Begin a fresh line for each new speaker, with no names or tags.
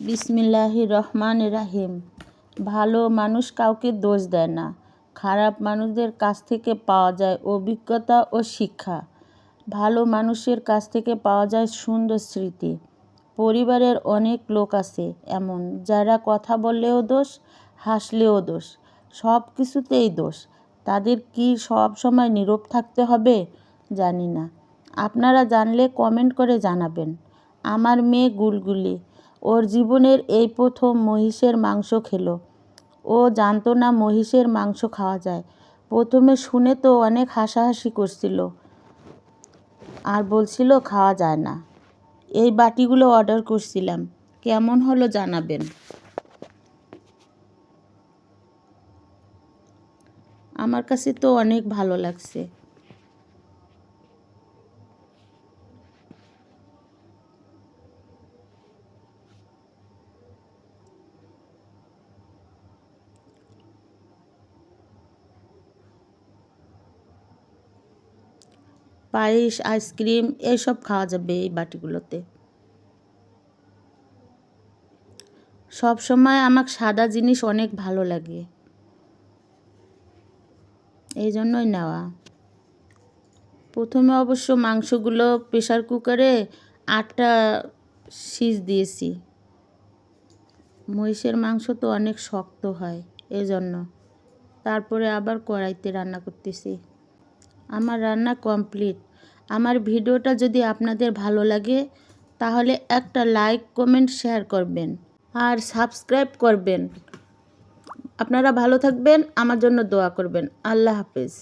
বিসমিল্লাহির রহমান রাহিম ভালো মানুষ কাউকে দোষ দেয় না। খারাপ মানুষদের কাছ থেকে পাওয়া যায় অভিজ্ঞতা ও শিক্ষা। ভালো মানুষের কাছ থেকে পাওয়া যায় সুন্দর স্মৃতি। পরিবারের অনেক লোক আছে এমন, যারা কথা বললেও দোষ, হাসলেও দোষ সব কিছুতেই দোষ। তাদের কি সব সময় নীরব থাকতে হবে? জানি না। আপনারা জানলে কমেন্ট করে জানাবেন। আমার মেয়ে গুলগুলি। ওর জীবনের এই প্রথম মহিষের মাংস খেলো। ও জানতো না মহিষের মাংস খাওয়া যায়। প্রথমে শুনে তো অনেক হাসাহাসি করছিল। আর বলছিল, খাওয়া যায় না। এই বাটিগুলো অর্ডার করছিলাম। কেমন হলো জানাবেন। আমার কাছে তো অনেক ভালো লাগছে। পায়েস, আইসক্রিম এইসব খাওয়া যাবে এই বাটিগুলোতে। সব সময় আমার সাদা জিনিস অনেক ভালো লাগে। এই জন্যই নেওয়া। প্রথমে অবশ্য মাংসগুলো প্রেশার কুকারে আটটা সিজ দিয়েছি। মহিষের মাংস তো অনেক শক্ত হয় এই জন্য তারপরে আবার কড়াইতে রান্না করতেছি। আমার রান্না কমপ্লিট। আমার ভিডিওটা যদি আপনাদের ভালো লাগে, তাহলে একটা লাইক, কমেন্ট, শেয়ার করবেন আর সাবস্ক্রাইব করবেন। আপনারা ভালো থাকবেন, আমার জন্য দোয়া করবেন। আল্লাহ হাফেজ।